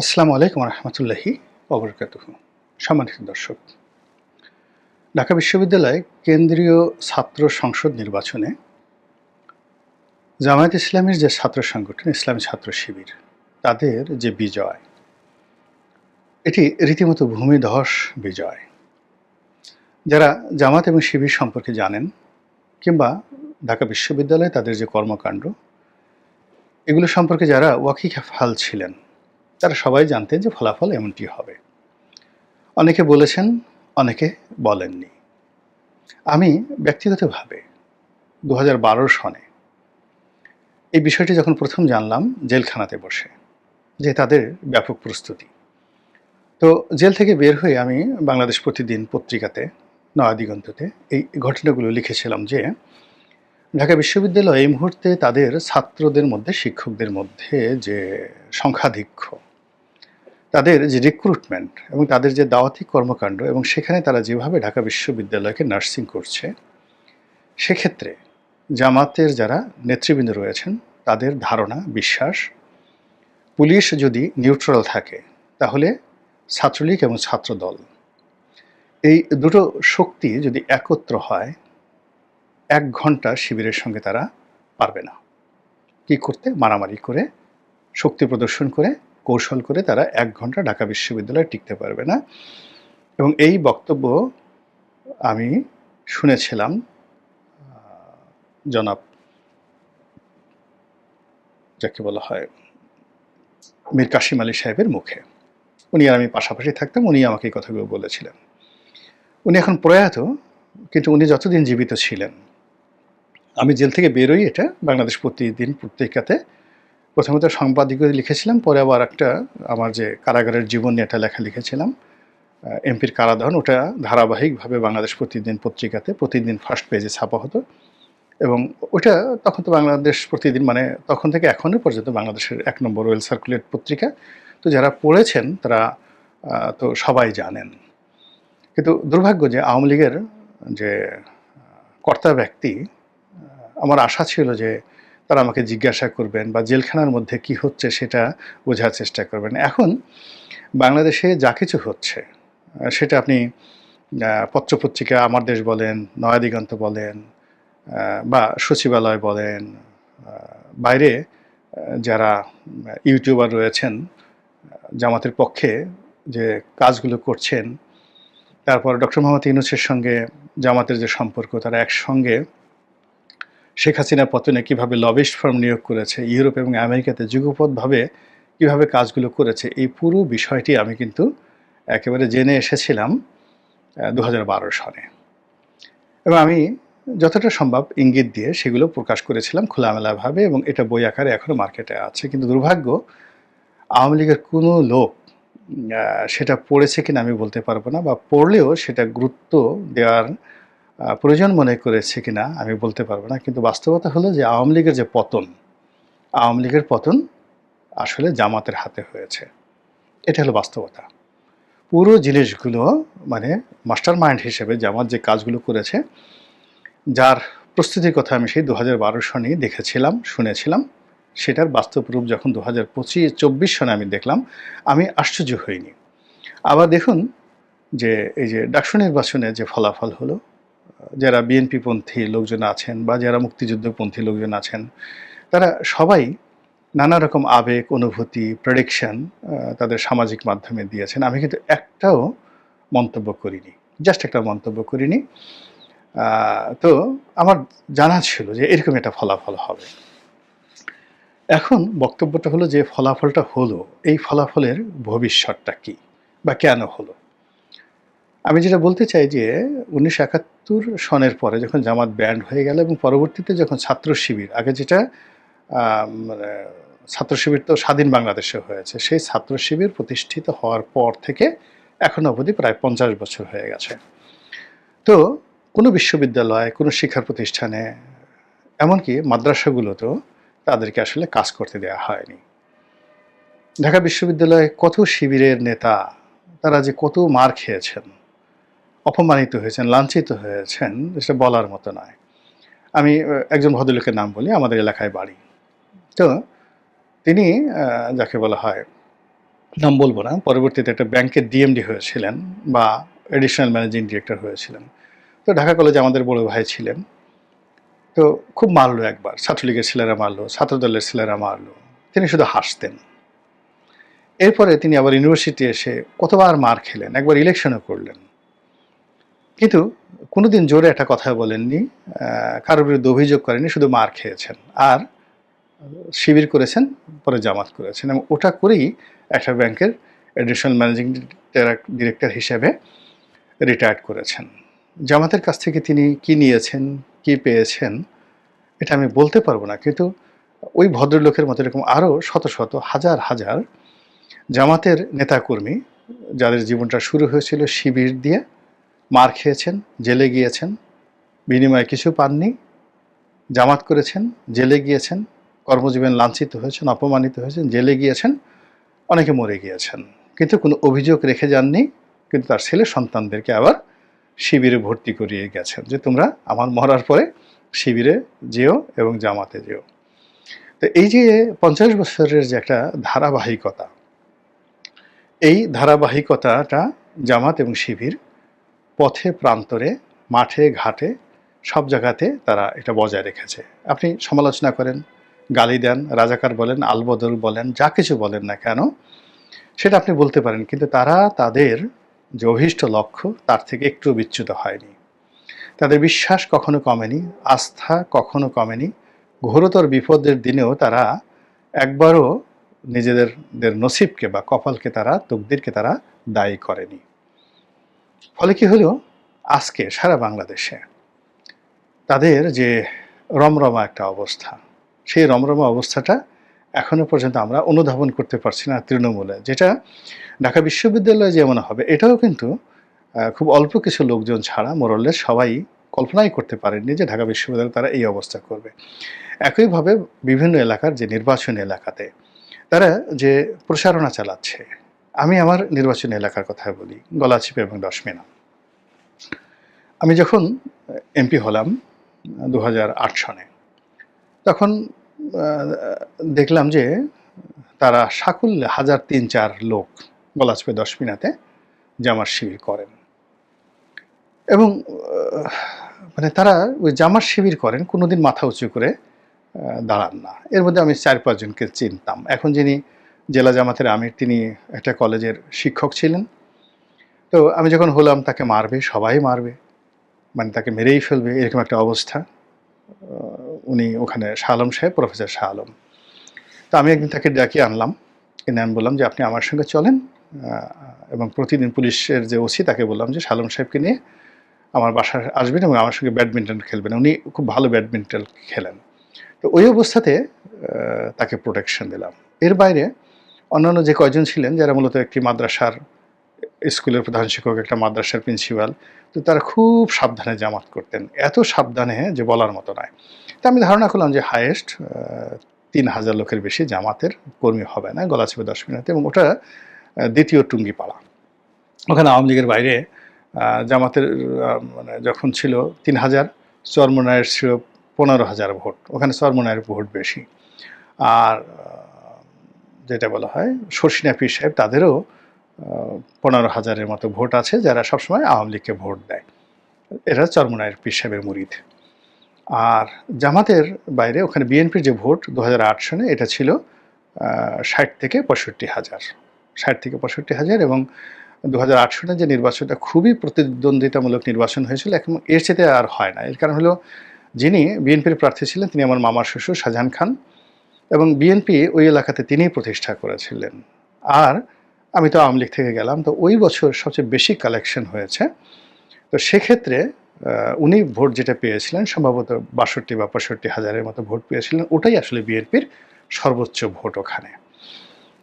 আসসালামু আলাইকুম রহমতুল্লাহি অবরকাত সম্মানিত দর্শক, ঢাকা বিশ্ববিদ্যালয় কেন্দ্রীয় ছাত্র সংসদ নির্বাচনে জামায়াত ইসলামের যে ছাত্র সংগঠন, ইসলামী ছাত্র শিবির, তাদের যে বিজয়, এটি রীতিমতো ভূমিধস বিজয়। যারা জামাত এবং শিবির সম্পর্কে জানেন, কিংবা ঢাকা বিশ্ববিদ্যালয়ে তাদের যে কর্মকাণ্ড, এগুলো সম্পর্কে যারা ওয়াকিফাল ছিলেন তারা সবাই জানতেন যে ফলাফল এমনটি হবে। অনেকে বলেছেন, অনেকে বলেননি। আমি ব্যক্তিগতভাবে দু হাজার বারো সনে এই বিষয়টি যখন প্রথম জানলাম, জেলখানাতে বসে, যে তাদের ব্যাপক প্রস্তুতি। তো জেল থেকে বের হয়ে আমি বাংলাদেশ প্রতিদিন পত্রিকাতে, নয়াদিগন্ততে এই ঘটনাগুলো লিখেছিলাম যে, ঢাকা বিশ্ববিদ্যালয় এই মুহূর্তে তাদের ছাত্রদের মধ্যে, শিক্ষকদের মধ্যে যে সংখ্যাধিক্য তাদের যে রিক্রুটমেন্ট এবং তাদের যে দাওয়াতি কর্মকাণ্ড এবং সেখানে তারা যেভাবে ঢাকা বিশ্ববিদ্যালয়কে নার্সিং করছে, সেক্ষেত্রে জামাতের যারা নেতৃবৃন্দ রয়েছেন, তাদের ধারণা, বিশ্বাস, পুলিশ যদি নিউট্রাল থাকে, তাহলে ছাত্রলীগ এবং ছাত্রদল, এই দুটো শক্তি যদি একত্র হয়, এক ঘণ্টা শিবিরের সঙ্গে তারা পারবে না। কি করতে? মারামারি করে, শক্তি প্রদর্শন করে কৌশল করে তারা এক ঘণ্টা ঢাকা বিশ্ববিদ্যালয়ে টিকতে পারবে না। এবং এই বক্তব্য আমি শুনেছিলাম জনাব যাকে বলা হয় মীর কাশিম আলী সাহেবের মুখে। উনি আর আমি পাশাপাশি থাকতাম, উনি আমাকে এই কথাগুলো বলেছিলেন। উনি এখন প্রয়াত, কিন্তু উনি যতদিন জীবিত ছিলেন, আমি জেল থেকে বেরোই এটা বাংলাদেশ প্রতিদিন পত্রিকাতে প্রথমত সাংবাদিক লিখেছিলাম, পরে আবার একটা আমার যে কারাগারের জীবন নিয়ে একটা লেখা লিখেছিলাম এমপির কারাদহন, ওটা ধারাবাহিকভাবে বাংলাদেশ প্রতিদিন পত্রিকাতে, প্রতিদিন ফার্স্ট পেজে ছাপা হতো। এবং ওটা তখন তো বাংলাদেশ প্রতিদিন মানে তখন থেকে এখনও পর্যন্ত বাংলাদেশের এক নম্বর ওয়েল সার্কুলেট পত্রিকা। তো যারা পড়েছেন, তারা তো সবাই জানেন। কিন্তু দুর্ভাগ্য যে আওয়ামী লীগের যে কর্তা ব্যক্তি আমার আশা ছিল যে তারা আমাকে জিজ্ঞাসা করবেন বা জেলখানার মধ্যে কি হচ্ছে সেটা বোঝার চেষ্টা করবেন। এখন বাংলাদেশে যা কিছু হচ্ছে, সেটা আপনি পত্রপত্রিকা আমার দেশ বলেন, নয়াদিগন্ত বলেন বা সচিবালয় বলেন বাইরে যারা ইউটিউবার রয়েছেন জামাতের পক্ষে যে কাজগুলো করছেন, তারপর ডক্টর মোহাম্মদ ইউনুসের সঙ্গে জামাতের যে সম্পর্ক, তারা একসঙ্গে শেখ হাসিনা পতনে কীভাবে লবিস্ট ফার্ম নিয়োগ করেছে, ইউরোপ এবং আমেরিকাতে যুগপথভাবে কীভাবে কাজগুলো করেছে, এই পুরো বিষয়টি আমি কিন্তু একেবারে জেনে এসেছিলাম দু হাজার সনে। এবং আমি যতটা সম্ভব ইঙ্গিত দিয়ে সেগুলো প্রকাশ করেছিলাম খোলামেলাভাবে এবং এটা বই আকারে এখনও মার্কেটে আছে। কিন্তু দুর্ভাগ্য, আওয়ামী লীগের কোনো লোক সেটা পড়েছে কিনা আমি বলতে পারব না বা পড়লেও সেটা গুরুত্ব দেওয়ার প্রয়োজন মনে করেছে কিনা আমি বলতে পারব না, কিন্তু বাস্তবতা হলো যে আওয়ামী লীগের যে পতন, আওয়ামী লীগের পতন আসলে জামাতের হাতে হয়েছে। এটা হলো বাস্তবতা। পুরো জিনিসগুলো মানে মাস্টার মাইন্ড হিসেবে জামাত যে কাজগুলো করেছে, যার প্রস্তুতির কথা আমি সেই দু হাজার বারো সনে দেখেছিলাম, শুনেছিলাম, সেটার বাস্তব রূপ যখন দু হাজার পঁচিশ চব্বিশ সনে আমি দেখলাম, আমি আশ্চর্য হইনি। আবার দেখুন যে এই যে ডাকসু নির্বাচনে যে ফলাফল হলো যারা বিএনপিপন্থী লোকজন আছেন বা যারা মুক্তিযুদ্ধপন্থী লোকজন আছেন, তারা সবাই নানা রকম আবেগ, অনুভূতি প্রেডিকশন তাদের সামাজিক মাধ্যমে দিয়েছেন। আমি কিন্তু একটাও মন্তব্য করিনি জাস্ট একটা মন্তব্য করিনি। তো আমার জানা ছিল যে এরকম একটা ফলাফল হবে। এখন বক্তব্যটা হলো যে ফলাফলটা হলো, এই ফলাফলের ভবিষ্যৎটা কি বা কেন হলো? আমি যেটা বলতে চাই যে উনিশশো একাত্তর সনের পরে যখন জামাত ব্যান্ড হয়ে গেল এবং পরবর্তীতে যখন ছাত্র শিবির, আগে যেটা মানে ছাত্র শিবির তো স্বাধীন বাংলাদেশে হয়েছে, সেই ছাত্র শিবির প্রতিষ্ঠিত হওয়ার পর থেকে এখন অবধি প্রায় পঞ্চাশ বছর হয়ে গেছে। তো কোনো বিশ্ববিদ্যালয়, কোনো শিক্ষা প্রতিষ্ঠানে, এমনকি মাদ্রাসাগুলোতেও তাদেরকে আসলে কাজ করতে দেওয়া হয়নি। ঢাকা বিশ্ববিদ্যালয়ে কত শিবিরের নেতা, তারা যে কত মার খেয়েছেন অপমানিত হয়েছেন, লাঞ্ছিত হয়েছেন সেটা বলার মতো নয়। আমি একজন ভদ্রলোকের নাম বলি, আমাদের এলাকায় বাড়ি। তো তিনি যাকে বলা হয়, নাম বলব না, পরবর্তীতে একটা ব্যাংকের ডিএমডি হয়েছিলেন বা এডিশনাল ম্যানেজিং ডিরেক্টর হয়েছিলেন। তো ঢাকা কলেজে আমাদের বড় ভাই ছিলেন। তো খুব মারলো একবার, ছাত্রলীগের ছেলেরা মারলো, ছাত্রদলের ছেলেরা মারলো, তিনি শুধু হাসতেন। এরপরে তিনি আবার ইউনিভার্সিটি এসে কতবার মার খেলেন, একবার ইলেকশনও করলেন। কিন্তু কোনোদিন জোরে একটা কথা বলেননি কারোর বিরুদ্ধে অভিযোগ করেননি, শুধু মার খেয়েছেন। আর শিবির করেছেন, পরে জামাত করেছেন। এবং ওটা করেই একটা ব্যাংকের অ্যাডিশনাল ম্যানেজিং ডিরেক্টর হিসেবে রিটায়ার্ড করেছেন। জামাতের কাছ থেকে তিনি কি নিয়েছেন, কি পেয়েছেন, এটা আমি বলতে পারব না। কিন্তু ওই ভদ্রলোকের মতো এরকম আরও শত শত, হাজার হাজার জামাতের নেতাকর্মী, যাদের জীবনটা শুরু হয়েছিল শিবির দিয়ে মার খেয়েছেন, জেলে গিয়েছেন, বিনিময়ে কিছু পাননি, জামাত করেছেন, জেলে গিয়েছেন, কর্মজীবন লাঞ্ছিত হয়েছেন, অপমানিত হয়েছেন, জেলে গিয়েছেন, অনেকে মরে গিয়েছেন। কিন্তু কোনো অভিযোগ রেখে যাননি, কিন্তু তার ছেলে সন্তানদেরকে আবার শিবিরে ভর্তি করিয়ে গেছেন যে তোমরা আমার মরার পরে শিবিরে যেও এবং জামাতে যেও। তো এই যে পঞ্চাশ বছরের যে একটা ধারাবাহিকতা, এই ধারাবাহিকতাটা জামাত এবং শিবির পথে, প্রান্তরে, মাঠে, ঘাটে, সব জায়গাতে তারা এটা বজায় রেখেছে। আপনি সমালোচনা করেন, গালি দেন, রাজাকার বলেন, আলবদল বলেন, যা কিছু বলেন না কেন, সেটা আপনি বলতে পারেন, কিন্তু তারা তাদের যে অভীষ্ট লক্ষ্য, তার থেকে একটু বিচ্যুত হয়নি। তাদের বিশ্বাস কখনো কমেনি, আস্থা কখনো কমেনি। ঘোরতর বিপদের দিনেও তারা একবারও নিজেদের নসিবকে বা কপালকে তারা, তকদিরকে তারা দায়ী করেনি। ফলে কি হলো? আজকে সারা বাংলাদেশে তাদের যে রমরমা একটা অবস্থা, সেই রমরমা অবস্থাটা এখনও পর্যন্ত আমরা অনুধাবন করতে পারছি না তৃণমূলে। যেটা ঢাকা বিশ্ববিদ্যালয়ে যেমন হবে, এটাও কিন্তু খুব অল্প কিছু লোকজন ছাড়া মোরল্লে সবাই কল্পনাই করতে পারেননি যে ঢাকা বিশ্ববিদ্যালয়ে তারা এই অবস্থা করবে। একইভাবে বিভিন্ন এলাকার যে নির্বাচনী এলাকাতে তারা যে প্রসারণা চালাচ্ছে আমি আমার নির্বাচনী এলাকার কথা বলি, গলাচিপা এবং দশমিনা। আমি যখন এমপি হলাম দু হাজার আট সনে, তখন দেখলাম যে তারা সাকুল্যে হাজার তিন চার লোক গলাচিপে দশমিনাতে জামার শিবির করেন। এবং মানে তারা ওই জামার শিবির করেন, কোনোদিন মাথা উঁচু করে দাঁড়ান না। এর মধ্যে আমি চার পাঁচজনকে চিনতাম। এখন যিনি জেলা জামাতের আমির, তিনি একটা কলেজের শিক্ষক ছিলেন। তো আমি যখন হলাম, তাকে মারবে, সবাই মারবে মানে তাকে মেরেই ফেলবে, এরকম একটা অবস্থা। উনি ওখানে শাহ আলম সাহেব, প্রফেসর শাহ আলম। তো আমি একদিন তাকে ডাকিয়ে আনলাম। এনে আমি বললাম যে, আপনি আমার সঙ্গে চলেন। এবং প্রতিদিন পুলিশের যে ওসি, তাকে বললাম যে শালম সাহেবকে নিয়ে আমার বাসায় আসবেন এবং আমার সঙ্গে ব্যাডমিন্টন খেলবেন। উনি খুব ভালো ব্যাডমিন্টন খেলেন। তো ওই অবস্থাতে তাকে প্রোটেকশন দিলাম। এর বাইরে অন্যান্য যে কয়জন ছিলেন, যারা মূলত একটি মাদ্রাসার স্কুলের প্রধান শিক্ষক, একটা মাদ্রাসার প্রিন্সিপাল, তো তারা খুব সাবধানে জামাত করতেন। এত সাবধানে যে বলার মতো নয়। তা আমি ধারণা করলাম যে হায়েস্ট তিন হাজার লোকের বেশি জামাতের কর্মী হবে না গলাচিপে দশ মিনিটে, এবং ওটা দ্বিতীয় টুঙ্গিপাড়া। ওখানে আওয়ামী লীগের বাইরে জামাতের মানে যখন ছিল, তিন হাজার চরমনায়ের ছিল পনেরো হাজার ভোট। ওখানে চরমনায়ের ভোট বেশি। আর যেটা বলা হয় শর্ষিনা পীর সাহেব, তাদেরও পনেরো হাজারের মতো ভোট আছে যারা সবসময় আওয়ামী লীগকে ভোট দেয়। এরা চরমনায়ের পীর সাহেবের মুরিদ। আর জামাতের বাইরে ওখানে বিএনপির যে ভোট দু সনে, এটা ছিল ষাট থেকে পঁয়ষট্টি হাজার। ষাট থেকে পঁয়ষট্টি হাজার এবং দু সনে যে নির্বাচনটা খুবই প্রতিদ্বন্দ্বিতামূলক নির্বাচন হয়েছিল, এখন এর চেয়ে আর হয় না। এর কারণ হলো, যিনি বিএনপির প্রার্থী ছিলেন তিনি আমার মামার শ্বশুর শাহজাহান খান। এবং বিএনপি ওই এলাকাতে তিনিই প্রতিষ্ঠা করেছিলেন। আর আমি তো আওয়ামী লীগ থেকে গেলাম, তো ওই বছর সবচেয়ে বেশি কালেকশন হয়েছে। তো সেক্ষেত্রে উনি ভোট যেটা পেয়েছিলেন, সম্ভবত বাষট্টি বা পঁয়ষট্টি হাজারের মতো ভোট পেয়েছিলেন, ওটাই আসলে বিএনপির সর্বোচ্চ ভোট ওখানে।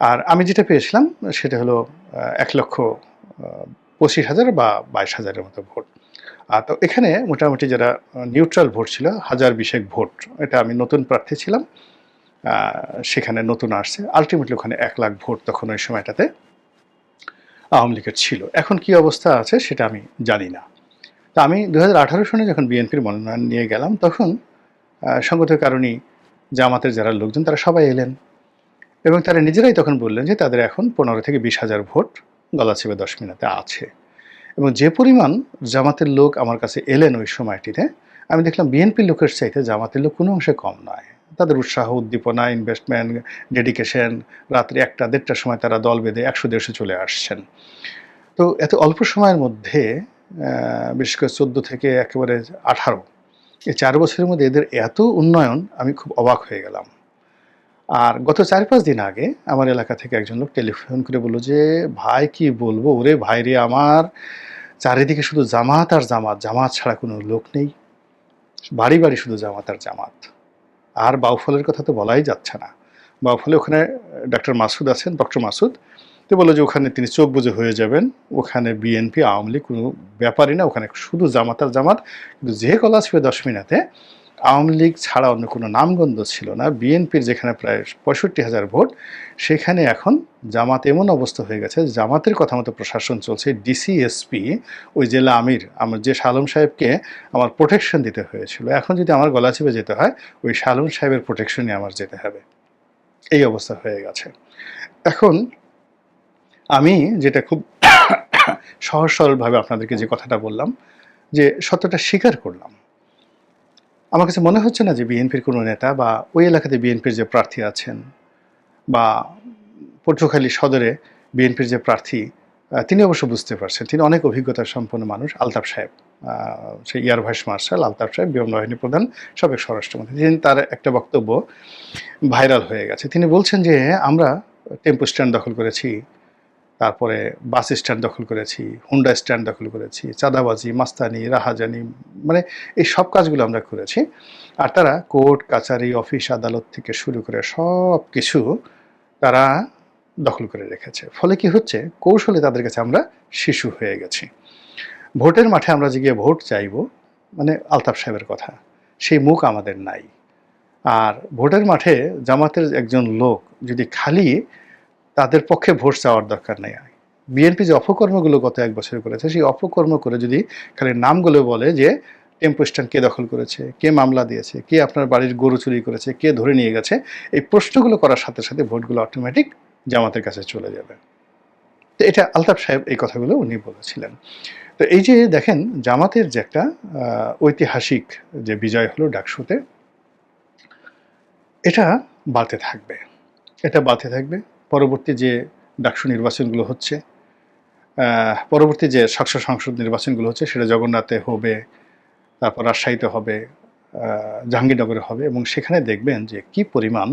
আর আমি যেটা পেয়েছিলাম, সেটা হলো এক লক্ষ পঁচিশ হাজার বা বাইশ হাজারের মতো ভোট। আর তো এখানে মোটামুটি যারা নিউট্রাল ভোট ছিল, হাজার বিশেক ভোট, এটা আমি নতুন প্রার্থী ছিলাম। সেখানে নতুন আসছে। আলটিমেটলি ওখানে এক লাখ ভোট তখন ওই সময়টাতে আওয়ামী লীগের ছিল। এখন কি অবস্থা আছে সেটা আমি জানি না। তা আমি দু হাজার আঠারো সনে যখন বিএনপির মনোনয়ন নিয়ে গেলাম তখন আহ, সঙ্গত কারণেই জামাতের যারা লোকজন তারা সবাই এলেন। এবং তারা নিজেরাই তখন বললেন যে তাদের এখন পনেরো থেকে বিশ হাজার ভোট গলা গলাচিপে দশ মিনিটে আছে। এবং যে পরিমাণ জামাতের লোক আমার কাছে এলেন ওই সময়টিতে আমি দেখলাম বিএনপি লোকের চাইতে জামাতের লোক কোনো অংশে কম নয়। তাদের উৎসাহ, উদ্দীপনা ইনভেস্টমেন্ট ডেডিকেশন রাত্রি একটা, দেড়টার সময় তারা দল বেঁধে একশো, দেড়শো চলে আসছেন। তো এত অল্প সময়ের মধ্যে বিশেষ করে চোদ্দ থেকে একেবারে আঠারো, এই চার বছরের মধ্যে এদের এত উন্নয়ন, আমি খুব অবাক হয়ে গেলাম। আর গত চার পাঁচ দিন আগে আমার এলাকা থেকে একজন লোক টেলিফোন করে বলল যে, ভাই, কি বলব? ওরে ভাই রে আমার, চারিদিকে শুধু জামাত আর জামাত জামাত ছাড়া কোনো লোক নেই। বাড়ি বাড়ি শুধু জামাত আর জামাত। আর বাউফলের কথা তো বলাই যাচ্ছে না। বাউফলে ওখানে ডক্টর মাসুদ আছেন, ডক্টর মাসুদ। তো বলে যে ওখানে তিনি চোখ বুঝে হয়ে যাবেন। ওখানে বিএনপি, আওয়ামী লীগ কোনো ব্যাপারই না। ওখানে শুধু জামাত আর জামাত। কিন্তু যে কলা দশমিনাতে আওয়ামী লীগ ছাড়া অন্য কোনো নামগন্ধ ছিল না। বিএনপির যেখানে প্রায় পঁয়ষট্টি হাজার ভোট, সেখানে এখন জামাত এমন অবস্থা হয়ে গেছে, জামাতের কথা মতো প্রশাসন চলছে। ডিসিএসপি ওই জেলা আমির, আমার যে শালম সাহেবকে আমার প্রোটেকশন দিতে হয়েছিল। এখন যদি আমার গলা চেপে যেতে হয়, ওই শালম সাহেবের প্রোটেকশনে আমার যেতে হবে। এই অবস্থা হয়ে গেছে। এখন আমি যেটা খুব সহজ সরলভাবে আপনাদেরকে যে কথাটা বললাম, যে সত্যটা স্বীকার করলাম। আমার কাছে মনে হচ্ছে না যে বিএনপির কোনো নেতা বা ওই এলাকাতে বিএনপির যে প্রার্থী আছেন বা পটুয়াখালী সদরে বিএনপির যে প্রার্থী তিনি অবশ্য বুঝতে পারছেন। তিনি অনেক অভিজ্ঞতা সম্পন্ন মানুষ। আলতাফ সাহেব সেই এয়ার ভাইস মার্শাল আলতাফ সাহেব, বিমান বাহিনী প্রধান, সাবেক স্বরাষ্ট্রমন্ত্রী। তিনি তার একটা বক্তব্য ভাইরাল হয়ে গেছে। তিনি বলছেন যে আমরা টেম্পো স্ট্যান্ড দখল করেছি। তারপরে বাস স্ট্যান্ড দখল করেছি, হুন্ডা স্ট্যান্ড দখল করেছি, চাঁদাবাজি, মাস্তানি, রাহাজানি মানে এই সব কাজগুলো আমরা করেছি। আর তারা কোর্ট কাচারি অফিস, আদালত থেকে শুরু করে সব কিছু তারা দখল করে রেখেছে। ফলে কি হচ্ছে? কৌশলে তাদের কাছে আমরা শিশু হয়ে গেছি। ভোটের মাঠে আমরা যে গিয়ে ভোট চাইব মানে আলতাফ সাহেবের কথা, সেই মুখ আমাদের নাই। আর ভোটের মাঠে জামাতের একজন লোক যদি খালি তাদের পক্ষে ভোট চাওয়ার দরকার নেই। বিএনপি যে অপকর্মগুলো গত এক বছর করেছে, সেই অপকর্ম করে যদি খালি নামগুলো বলে যে, টেম্পো স্ট্যান্ড কে দখল করেছে, কে মামলা দিয়েছে, কে আপনার বাড়ির গরু চুরি করেছে, কে ধরে নিয়ে গেছে, এই প্রশ্নগুলো করার সাথে সাথে ভোটগুলো অটোমেটিক জামাতের কাছে চলে যাবে। তো এটা আলতাফ সাহেব এই কথাগুলো উনি বলেছিলেন। তো এই যে দেখেন, জামাতের যে একটা ঐতিহাসিক যে বিজয় হলো ডাকসুতে, এটা বাড়তে থাকবে। এটা বাড়তে থাকবে। পরবর্তী যে ডাকসু নির্বাচনগুলো হচ্ছে পরবর্তী যে শাসক সংসদ নির্বাচনগুলো হচ্ছে, সেটা জগন্নাথে হবে, তারপর রাজশাহীতে হবে জাহাঙ্গীরনগরে হবে এবং সেখানে দেখবেন যে কি পরিমাণ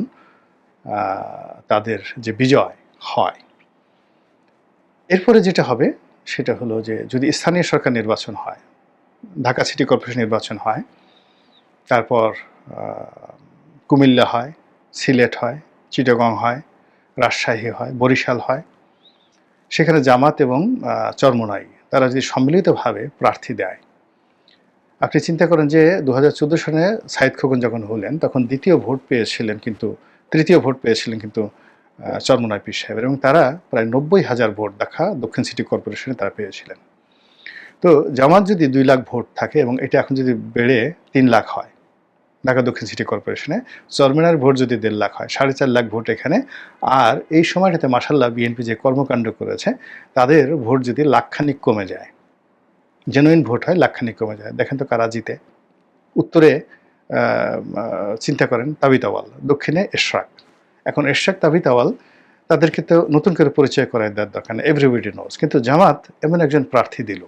তাদের যে বিজয় হয়। এরপরে যেটা হবে, সেটা হলো যে যদি স্থানীয় সরকার নির্বাচন হয়, ঢাকা সিটি কর্পোরেশন নির্বাচন হয়, তারপর কুমিল্লা হয়, সিলেট হয়, চিটাগং হয় রাজশাহী হয় বরিশাল হয়। সেখানে জামাত এবং চরমোনাই তারা যদি সম্মিলিতভাবে প্রার্থী দেয়। আপনি চিন্তা করেন যে দু হাজার চোদ্দ সালে সাইদ খোকন যখন হলেন তখন দ্বিতীয় ভোট পেয়েছিলেন কিন্তু তৃতীয় ভোট পেয়েছিলেন কিন্তু আহ, চরমোনাই পীর সাহেবের এবং তারা প্রায় নব্বই হাজার ভোট দেখা দক্ষিণ সিটি কর্পোরেশনে তারা পেয়েছিলেন। তো জামাত যদি দুই লাখ ভোট থাকে এবং এটা এখন যদি বেড়ে তিন লাখ হয় ঢাকা দক্ষিণ সিটি কর্পোরেশনে। চরমেনার ভোট যদি দেড় লাখ হয়, সাড়ে চার লাখ ভোট এখানে। আর এই সময়টাতে মাসাল্লাহ বিএনপি যে কর্মকাণ্ড করেছে, তাদের ভোট যদি লাখখানিক কমে যায় জেনুইন ভোট হয়, লাখখানিক কমে যায়। দেখেন তো কারা জিতে। উত্তরে চিন্তা করেন তাবিতাওয়াল দক্ষিণে এশরাক। এখন এশরাক তাবিতাওয়াল তাদেরকে তো নতুন করে পরিচয় করায় দেওয়ার দরকার এভরিবডি নোজ কিন্তু জামাত এমন একজন প্রার্থী দিল।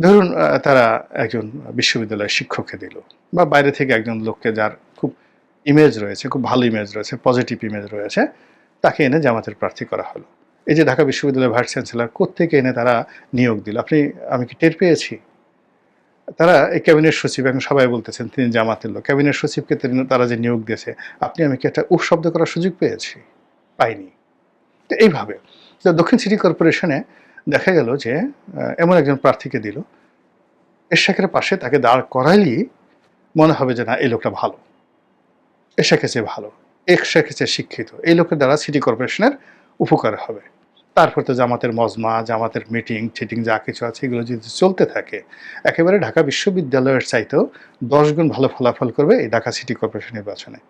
ধরুন তারা একজন বিশ্ববিদ্যালয়ের শিক্ষককে দিল, বা বাইরে থেকে একজন লোককে যার খুব ইমেজ রয়েছে, খুব ভালো ইমেজ রয়েছে পজিটিভ ইমেজ রয়েছে, তাকে এনে জামাতের প্রার্থী করা হলো। এই যে ঢাকা বিশ্ববিদ্যালয়ের ভাইস চ্যান্সেলর কোত্থেকে এনে তারা নিয়োগ দিল? আপনি, আমি কি টের পেয়েছি? তারা এই ক্যাবিনেট সচিব, এখন সবাই বলতেছেন তিনি জামাতের লোক, ক্যাবিনেট সচিবকে তিনি- তারা যে নিয়োগ দিয়েছে, আপনি, আমি কি একটা উপশব্দ করার সুযোগ পেয়েছি? পাইনি। তো এইভাবে দক্ষিণ সিটি কর্পোরেশনে দেখা গেল যে এমন একজন প্রার্থীকে দিল। এরশাকের পাশে তাকে দাঁড় করাইলেই মনে হবে যে, না, এই লোকটা ভালো। এরশাকে চেয়ে ভালো। এরশাকে চেয়ে শিক্ষিত। এই লোকের দ্বারা সিটি কর্পোরেশনের উপকার হবে। তারপর তো জামাতের মজমা, জামাতের মিটিং, টিটিং যা কিছু আছে, এগুলো যদি চলতে থাকে, একেবারে ঢাকা বিশ্ববিদ্যালয়ের চাইতেও দশ গুণ ভালো ফলাফল করবে এই ঢাকা সিটি কর্পোরেশন নির্বাচনে।